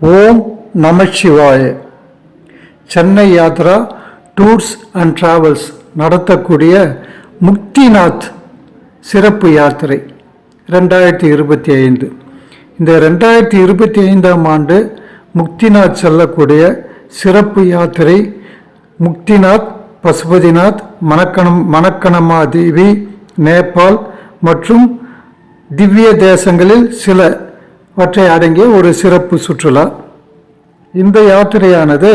Om Namachivaya Chennai Yatra tours and travels நடத்தக்கூடிய முக்திநாத் சிறப்பு யாத்திரை ரெண்டாயிரத்தி இருபத்தி ஐந்து. இந்த ரெண்டாயிரத்தி இருபத்தி ஐந்தாம் ஆண்டு முக்திநாத் செல்லக்கூடிய சிறப்பு யாத்திரை முக்திநாத் பசுபதிநாத் மணக்கணம் மணக்கணமா தேவி நேபாள் மற்றும் திவ்ய தேசங்களில் சில சிலவற்றை அடங்கிய ஒரு சிறப்பு சுற்றுலா. இந்த யாத்திரையானது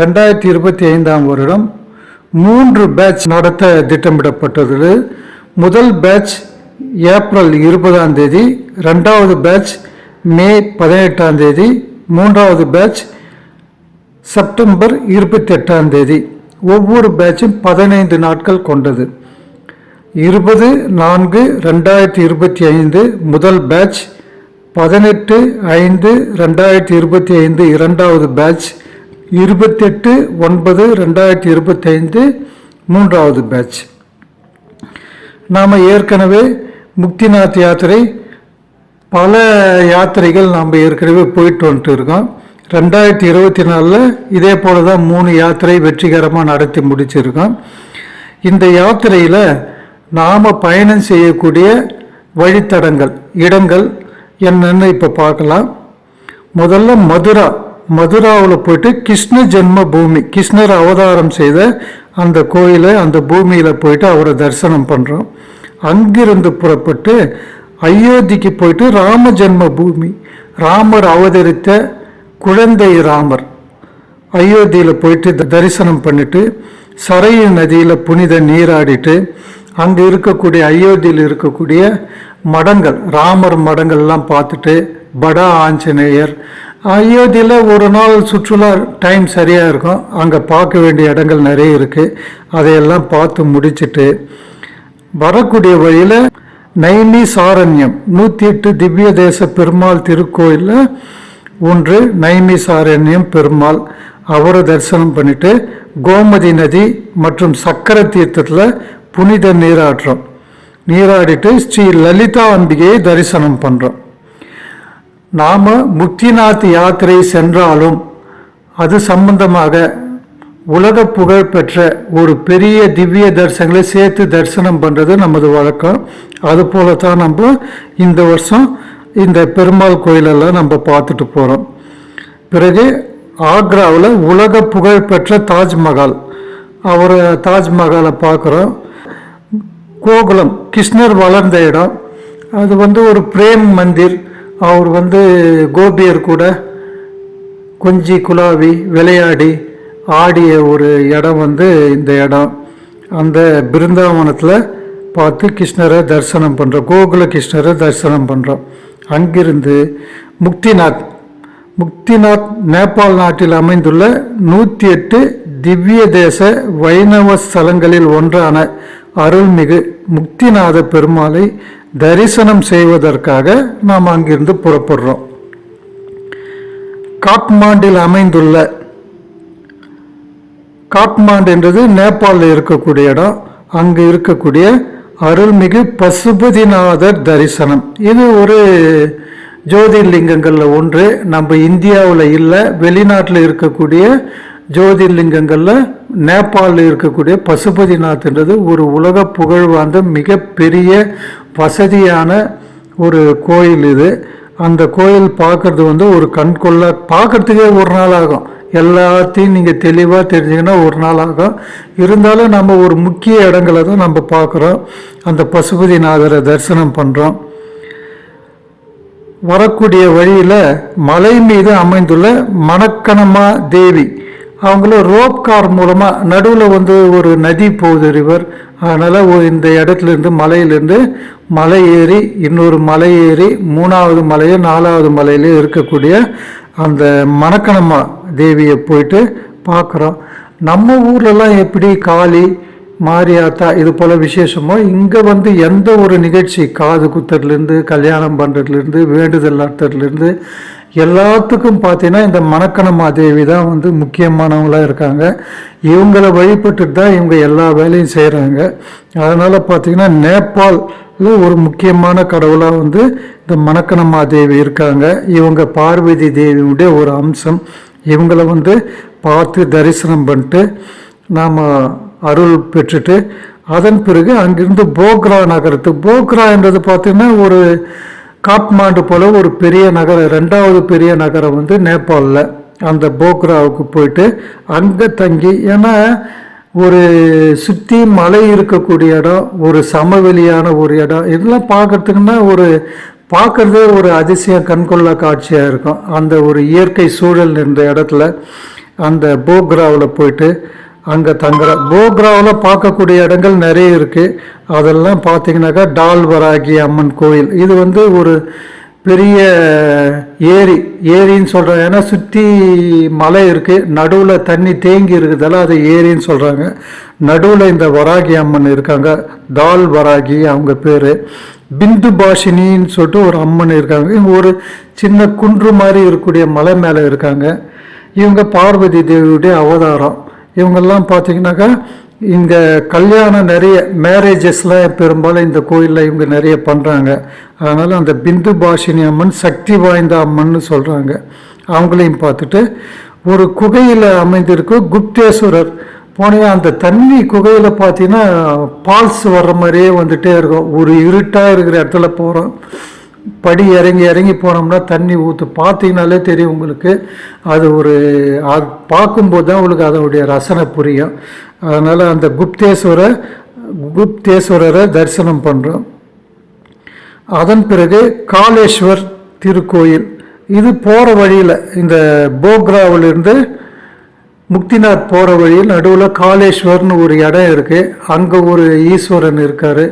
ரெண்டாயிரத்தி இருபத்தி ஐந்தாம் வருடம் மூன்று பேட்ச் நடத்த திட்டமிடப்பட்டது. முதல் பேட்ச் ஏப்ரல் இருபதாம் தேதி ரெண்டாவது பேட்ச் மே பதினெட்டாம் தேதி மூன்றாவது பேட்ச் செப்டம்பர் இருபத்தெட்டாம் தேதி. ஒவ்வொரு பேட்சும் பதினைந்து நாட்கள் கொண்டது. இருபது நான்கு ரெண்டாயிரத்தி இருபத்தி ஐந்து முதல் பேட்ச் பதினெட்டு ஐந்து ரெண்டாயிரத்தி இருபத்தி ஐந்து இரண்டாவது பேட்ச் இருபத்தெட்டு ஒன்பது ரெண்டாயிரத்தி இருபத்தைந்து மூன்றாவது பேட்ச் நாம் ஏற்கனவே முக்திநாத் யாத்திரை பல யாத்திரைகள் நாம் ஏற்கனவே போயிட்டு வந்துட்டு இருக்கோம். ரெண்டாயிரத்தி இருபத்தி நாலில் இதே போல தான் மூணு யாத்திரை வெற்றிகரமாக நடத்தி முடிச்சிருக்கோம். இந்த யாத்திரையில் நாம் பயணம் செய்யக்கூடிய வழித்தடங்கள் இடங்கள் என்னென்னு இப்போ பார்க்கலாம்? முதல்ல மதுரா மதுராவில் போயிட்டு கிருஷ்ண ஜென்ம பூமி கிருஷ்ணர் அவதாரம் செய்த அந்த கோயிலை அந்த பூமியில் போயிட்டு அவரை தரிசனம் பண்ணுறோம் அங்கிருந்து புறப்பட்டு அயோத்திக்கு போயிட்டு ராம ஜென்ம பூமி ராமர் அவதரித்த குழந்தை ராமர் அயோத்தியில் போயிட்டு த- தரிசனம் பண்ணிட்டு சரையு நதியில் புனித நீராடிட்டு அங்கே இருக்கக்கூடிய அயோத்தியில் இருக்கக்கூடிய மடங்கள் ராமர் மடங்கள்லாம் பார்த்துட்டு படா ஆஞ்சநேயர் அயோத்தியில் ஒரு நாள் சுற்றுலா டைம் சரியாக இருக்கும். அங்கே பார்க்க வேண்டிய இடங்கள் நிறைய இருக்குது அதையெல்லாம் பார்த்து முடிச்சிட்டு வரக்கூடிய வழியில் நைனி சாரண்யம் நூற்றி எட்டு திவ்ய தேச பெருமாள் திருக்கோயிலில் ஒன்று நைமி சாரண்யம் பெருமாள். அவரை தரிசனம் பண்ணிட்டு கோமதி நதி மற்றும் சக்கர தீர்த்தத்தில் புனித நீராட்டுறோம் நீராடிட்டு ஸ்ரீ லலிதா அம்பிகையை தரிசனம் பண்ணுறோம் நாம் முக்திநாத் யாத்திரை சென்றாலும் அது சம்பந்தமாக உலக புகழ் பெற்ற ஒரு பெரிய திவ்ய தரிசனங்களை சேர்த்து தரிசனம் பண்ணுறது நமது வழக்கம். அதுபோல தான் நம்ம இந்த வருஷம் இந்த பெருமாள் கோயிலெல்லாம் நம்ம பார்த்துட்டு போகிறோம் பிறகு ஆக்ராவில் உலக புகழ் பெற்ற தாஜ்மஹால். அவரை தாஜ்மஹாலை பார்க்குறோம். கோகுலம் கிருஷ்ணர் வளர்ந்த இடம். அது வந்து ஒரு பிரேம் மந்திர். அவர் வந்து கோபியர் கூட கொஞ்சி குலாவி விளையாடி ஆடிய ஒரு இடம் வந்து இந்த இடம். அந்த பிருந்தாவனத்தில் பார்த்து கிருஷ்ணரை தரிசனம் பண்ணுறோம் கோகுல கிருஷ்ணரை தரிசனம் பண்ணுறோம் அங்கிருந்து முக்திநாத். முக்திநாத் நேபாள் நாட்டில் அமைந்துள்ள நூற்றி எட்டு திவ்ய தேச வைணவ ஸ்தலங்களில் ஒன்றான அருள்மிகு முக்திநாத பெருமாளை தரிசனம் செய்வதற்காக நாம் அங்கிருந்து புறப்படுறோம். காட்மாண்டில் அமைந்துள்ள காட்மாண்ட் என்றது நேபாளில் இருக்கக்கூடிய இடம். அங்கு இருக்கக்கூடிய அருள்மிகு பசுபதிநாதர் தரிசனம். இது ஒரு ஜோதிர்லிங்கங்களில் ஒன்று. நம்ம இந்தியாவில் இல்லை வெளிநாட்டில் இருக்கக்கூடிய ஜோதிர்லிங்கங்களில் நேபாளில் இருக்கக்கூடிய பசுபதிநாத்ன்றது ஒரு உலக புகழ் வாய்ந்த மிகப்பெரிய வசதியான ஒரு கோயில் இது. அந்த கோயில் பார்க்கறது வந்து ஒரு கண்கொள்ள பார்க்கறதுக்கே ஒரு நாள் ஆகும். எல்லாத்தையும் நீங்கள் தெளிவாக தெரிஞ்சிங்கன்னா ஒரு நாள் ஆகும். இருந்தாலும் நம்ம ஒரு முக்கிய இடங்களை தான் நம்ம பார்க்குறோம். அந்த பசுபதிநாதரை தரிசனம் பண்ணுறோம் வரக்கூடிய வழியில் மலை மீது அமைந்துள்ள மணக்கணமா தேவி அவங்கள ரோப் கார் மூலமாக நடுவில் வந்து ஒரு நதி போகுது ரிவர் அதனால் இந்த இடத்துல இருந்து மலையிலேருந்து மலை ஏறி இன்னொரு மலை ஏறி மூணாவது மலையோ நாலாவது மலையிலையும் இருக்கக்கூடிய அந்த மணக்கணம்மா தேவியை போயிட்டு பார்க்குறோம். நம்ம ஊர்லலாம் எப்படி காளி மாரியாத்தா இது போல் விசேஷமோ இங்கே வந்து எந்த ஒரு நிகழ்ச்சி காது குத்துறதுலேருந்து கல்யாணம் பண்ணுறதுலேருந்து வேண்டுதல் நடத்துறதுலேருந்து எல்லாத்துக்கும் பார்த்தீங்கன்னா இந்த மணக்கணமா தேவி தான் வந்து முக்கியமானவங்களாக இருக்காங்க. இவங்கள வழிபட்டுட்டு தான் இவங்க எல்லா வேலையும் செய்கிறாங்க அதனால் பார்த்தீங்கன்னா நேபாள் ஒரு முக்கியமான கடவுளாக வந்து இந்த மணக்கணமா தேவி இருக்காங்க. இவங்க பார்வதி தேவியுடைய ஒரு அம்சம். இவங்களை வந்து பார்த்து தரிசனம் பண்ணிட்டு நாம் அருள் பெற்றுட்டு அதன் பிறகு அங்கிருந்து போக்ரா நகரத்து போக்ரா என்றது பார்த்தீங்கன்னா ஒரு காட்மாண்டு போல ஒரு பெரிய நகரம் ரெண்டாவது பெரிய நகரம் வந்து நேபாளில். அந்த போக்ராவுக்கு போயிட்டு அங்கே தங்கி ஏன்னா ஒரு சுற்றி மலை இருக்கக்கூடிய இடம் ஒரு சமவெளியான ஒரு இடம். இதெல்லாம் பார்க்கறதுக்குன்னா ஒரு பார்க்கறதே ஒரு அதிசயம் கண்கொள்ளா காட்சியாக இருக்கும். அந்த ஒரு இயற்கை சூழல் இருந்த இடத்துல அந்த போக்ராவில் போயிட்டு அங்கே தங்குற போக்ராவில் பார்க்கக்கூடிய இடங்கள் நிறைய இருக்குது அதெல்லாம் பார்த்தீங்கன்னாக்கா டால்வராகி அம்மன் கோயில். இது வந்து ஒரு பெரிய ஏரி. ஏரின்னு சொல்கிறாங்க ஏன்னா சுற்றி மலை இருக்குது நடுவில் தண்ணி தேங்கி இருக்குதால அது ஏரின்னு சொல்கிறாங்க நடுவில் இந்த வராகி அம்மன் இருக்காங்க. தால் வராகி அவங்க பேர். பிந்து பாஷினின்னு சொல்லிட்டு ஒரு அம்மன் இருக்காங்க. இவங்க ஒரு சின்ன குன்று மாதிரி இருக்கக்கூடிய மலை மேலே இருக்காங்க. இவங்க பார்வதி தேவியுடைய அவதாரம். இவங்கெல்லாம் பார்த்தீங்கன்னாக்கா இங்கே கல்யாணம் நிறைய மேரேஜஸ்லாம் பெரும்பாலும் இந்த கோயிலில் இவங்க நிறைய பண்ணுறாங்க அதனால் அந்த பிந்து பாஷினி அம்மன் சக்தி வாய்ந்த அம்மன்னு சொல்கிறாங்க அவங்களையும் பார்த்துட்டு ஒரு குகையில் அமைந்திருக்கு குப்தேஸ்வரர். போனீங்க அந்த தண்ணி குகையில் பார்த்தீங்கன்னா பால்ஸ் வர்ற மாதிரியே வந்துகிட்டே இருக்கும். ஒரு இருட்டாக இருக்கிற இடத்துல போகிறோம் படி இறங்கி இறங்கி போனோம்னா தண்ணி ஊற்று பார்த்தீங்கனாலே தெரியும் உங்களுக்கு. அது ஒரு அது பார்க்கும்போது தான் உங்களுக்கு அதனுடைய ரசனை புரியும். அதனால் அந்த குப்தேஸ்வர குப்தேஸ்வரரை தரிசனம் பண்ணுறோம் அதன் பிறகு காலேஸ்வர் திருக்கோயில். இது போகிற வழியில் இந்த போக்ராவிலிருந்து முக்திநாத் போகிற வழியில் நடுவில் காலேஸ்வர்னு ஒரு இடம் இருக்குது அங்கே ஒரு ஈஸ்வரன் இருக்கார்.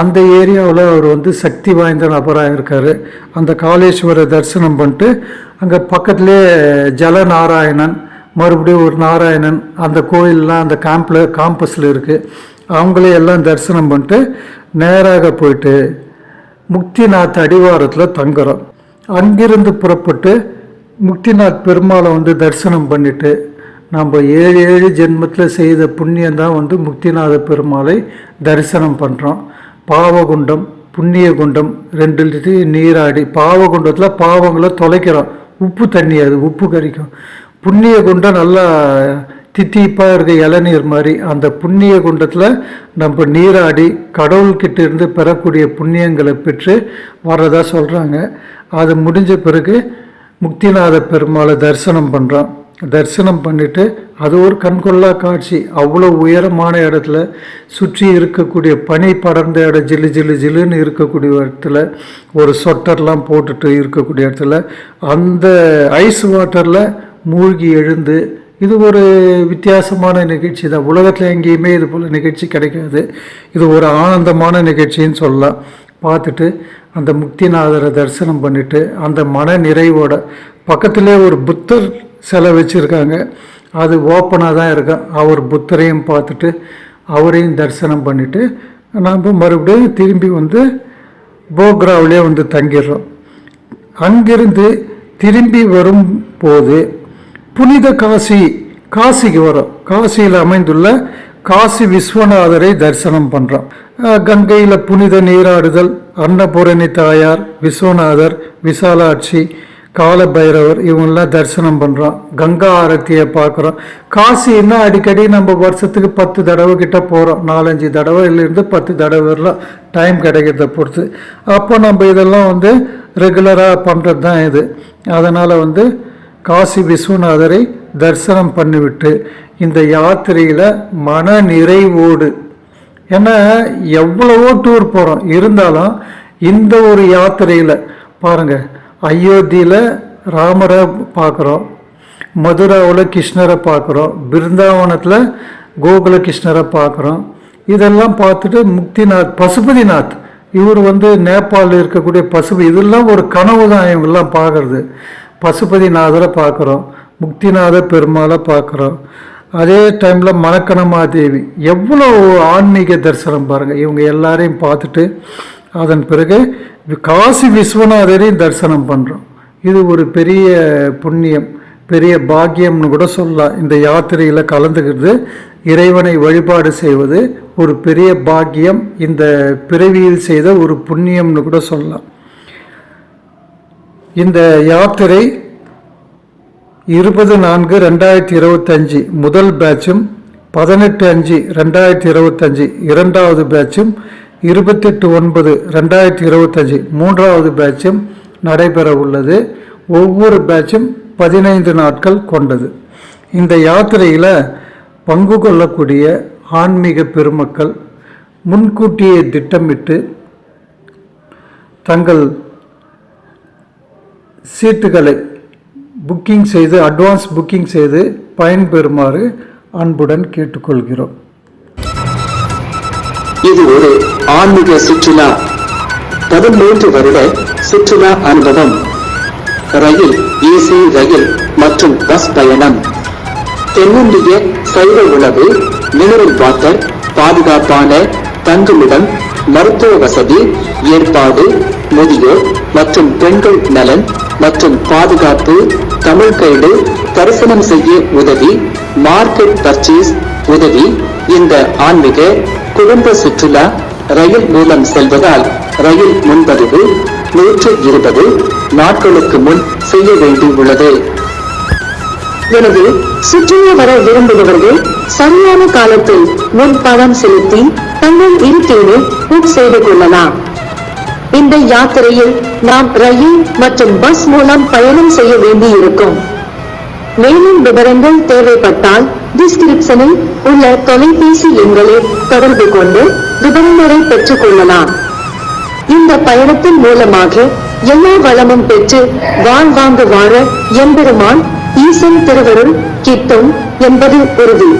அந்த ஏரியாவில் அவர் வந்து சக்தி வாய்ந்த நபராக இருக்கார். அந்த காலேஸ்வரை தரிசனம் பண்ணிட்டு அங்கே பக்கத்துலேயே ஜலநாராயணன் மறுபடியும் ஒரு நாராயணன் அந்த கோயிலெலாம் அந்த கேம்பில் காம்பஸில் இருக்குது அவங்களே எல்லாம் தரிசனம் பண்ணிட்டு நேராக போயிட்டு முக்திநாத் அடிவாரத்தில் தங்குறோம். அங்கிருந்து புறப்பட்டு முக்திநாத் பெருமாளை வந்து தரிசனம் பண்ணிவிட்டு நம்ம ஏழு ஏழு ஜென்மத்தில் செய்த புண்ணியம் தான் வந்து முக்திநாத பெருமாளை தரிசனம் பண்ணுறோம் பாவகுண்டம் புண்ணிய குண்டம் ரெண்டு நீராடி பாவகுண்டத்தில் பாவங்களை தொலைக்கிறோம். உப்பு தண்ணி அது உப்பு கறிக்கும் புண்ணிய குண்டம் நல்லா தித்திப்பாக இருக்க இளநீர் மாதிரி அந்த புண்ணிய குண்டத்தில் நம்ம நீராடி கடவுள்கிட்ட இருந்து பெறக்கூடிய புண்ணியங்களை பெற்று வர்றதா சொல்கிறாங்க அது முடிஞ்ச பிறகு முக்திநாத பெருமாளை தரிசனம் பண்ணுறோம் தரிசனம் பண்ணிட்டு அது ஒரு கண்கொள்ளா காட்சி. அவ்வளோ உயரமான இடத்துல சுற்றி இருக்கக்கூடிய பனி படர்ந்த இடம் ஜில்லு ஜில்லு ஜில்லுன்னு இருக்கக்கூடிய இடத்துல ஒரு சொட்டர்லாம் போட்டுட்டு இருக்கக்கூடிய இடத்துல அந்த ஐஸ் வாட்டரில் மூழ்கி எழுந்து இது ஒரு வித்தியாசமான நிகழ்ச்சி. தான் உலகத்தில் எங்கேயுமே இது போல் நிகழ்ச்சி கிடைக்காது. இது ஒரு ஆனந்தமான நிகழ்ச்சின்னு சொல்லலாம். பார்த்துட்டு அந்த முக்திநாதரை தரிசனம் பண்ணிவிட்டு அந்த மன நிறைவோட பக்கத்திலே ஒரு புத்தர் சிலை வச்சுருக்காங்க அது ஓப்பனாக தான் இருக்கும். அவர் புத்தரையும் பார்த்துட்டு அவரையும் தரிசனம் பண்ணிவிட்டு நாம் மறுபடியும் திரும்பி வந்து போக்ராவிலே வந்து தங்கிடுறோம். அங்கிருந்து திரும்பி வரும்போது புனித காசி காசிக்கு வரும். காசியில் அமைந்துள்ள காசி விஸ்வநாதரை தரிசனம் பண்ணுறோம் கங்கையில் புனித நீராடுதல் அன்னபூரணி தாயார் விஸ்வநாதர் விசாலாட்சி கால பைரவர் இவங்கெல்லாம் தரிசனம் பண்ணுறோம் கங்கா ஆரத்தியை பார்க்குறோம் காசின்னா அடிக்கடி நம்ம வருஷத்துக்கு பத்து தடவை கிட்ட போகிறோம் நாலஞ்சு தடவைலேருந்து பத்து தடவைலாம் டைம் கிடைக்கிறத பொறுத்து. அப்போ நம்ம இதெல்லாம் வந்து ரெகுலராக பண்ணுறது தான் இது. அதனால் வந்து காசி விஸ்வநாதரை தரிசனம் பண்ணிவிட்டு இந்த யாத்திரையில் மன நிறைவோடு. ஏன்னா எவ்வளவோ டூர் போகிறோம் இருந்தாலும் இந்த ஒரு யாத்திரையில் பாருங்கள் அயோத்தியில் ராமரை பார்க்குறோம் மதுராவில் கிருஷ்ணரை பார்க்குறோம் பிருந்தாவனத்தில் கோகுல கிருஷ்ணரை பார்க்குறோம். இதெல்லாம் பார்த்துட்டு முக்திநாத் பசுபதிநாத் இவர் வந்து நேபாளில் இருக்கக்கூடிய பசுபதி இதெல்லாம் ஒரு கனவு தான் இவங்கெல்லாம் பார்க்குறது. பசுபதிநாதரை பார்க்குறோம் முக்திநாத பெருமாளை பார்க்குறோம். அதே டைமில் மணக்கணமாதேவி எவ்வளோ ஆன்மீக தரிசனம் பாருங்கள் இவங்க எல்லாரையும் பார்த்துட்டு அதன் பிறகு காசி விஸ்வநாதரையும் தரிசனம் பண்ணுறோம் இது ஒரு பெரிய புண்ணியம் பெரிய பாக்கியம்னு கூட சொல்லலாம். இந்த யாத்திரையில் கலந்துக்கிறது இறைவனை வழிபாடு செய்வது ஒரு பெரிய பாக்கியம் இந்த பிறவியில் செய்த ஒரு புண்ணியம்னு கூட சொல்லலாம். இந்த யாத்திரை இருபது நான்கு ரெண்டாயிரத்தி இருபத்தஞ்சி முதல் பேட்சும் பதினெட்டு அஞ்சு ரெண்டாயிரத்தி இருபத்தஞ்சி இரண்டாவது பேட்சும் இருபத்தெட்டு ஒன்பது ரெண்டாயிரத்தி இருபத்தஞ்சி மூன்றாவது பேட்சும் நடைபெற உள்ளது ஒவ்வொரு பேட்சும் பதினைந்து நாட்கள் கொண்டது. இந்த யாத்திரையில் பங்கு கொள்ளக்கூடிய ஆன்மீக பெருமக்கள் முன்கூட்டியே திட்டமிட்டு தங்கள் சீட்டுகளை புக்கிங் செய்து அட்வான்ஸ் புக்கிங் செய்து பயன்பெறுமாறு அன்புடன் கேட்டுக்கொள்கிறோம். இது ஒரு ஆன்மீக சுற்றுலா. பதிமூன்று வருட சுற்றுலா அனுபவம். ரயில் ஏசி ரயில் மற்றும் பஸ் பயணம். தென்னிந்திய சைவ உணவு மினரல் வாட்டர் பாதுகாப்பான தங்குமிடம் மருத்துவ வசதி ஏற்பாடு முதியோர் மற்றும் பெண்கள் நலன் மற்றும் பாதுகாப்பு தமிழ் கைடு தரிசனம் செய்ய உதவி மார்க்கெட் பர்ச்சேஸ் உதவி இந்த ஆன்மீக குடும்ப சுற்றுலா ரயில் மூலம் செல்வதால் ரயில் முன்பதிவு நூற்று இருபது நாட்களுக்கு முன் செய்ய வேண்டியுள்ளது. எனவே சுற்றுலா வர விரும்புபவர்கள் சரியான காலத்தில் முன் பணம் செலுத்தி தங்கள் இருக்கையை புக் செய்து கொள்ளலாம். இந்த யாத்திரையில் நாம் ரயில் மற்றும் பஸ் மூலம் பயணம் செய்ய வேண்டியிருக்கும். மேலும் விவரங்கள் தேவைப்பட்டால் டிஸ்கிரிப்ஷனில் உள்ள தொலைபேசி எண்களை தொடர்பு கொண்டு விவரங்களை பெற்றுக் கொள்ளலாம். இந்த பயணத்தின் மூலமாக எல்லா வளமும் பெற்று வாழ்வாங்கு வாழ எம்பெருமான் ஈசன் திருவருள் கிட்டும் என்பது உறுதி.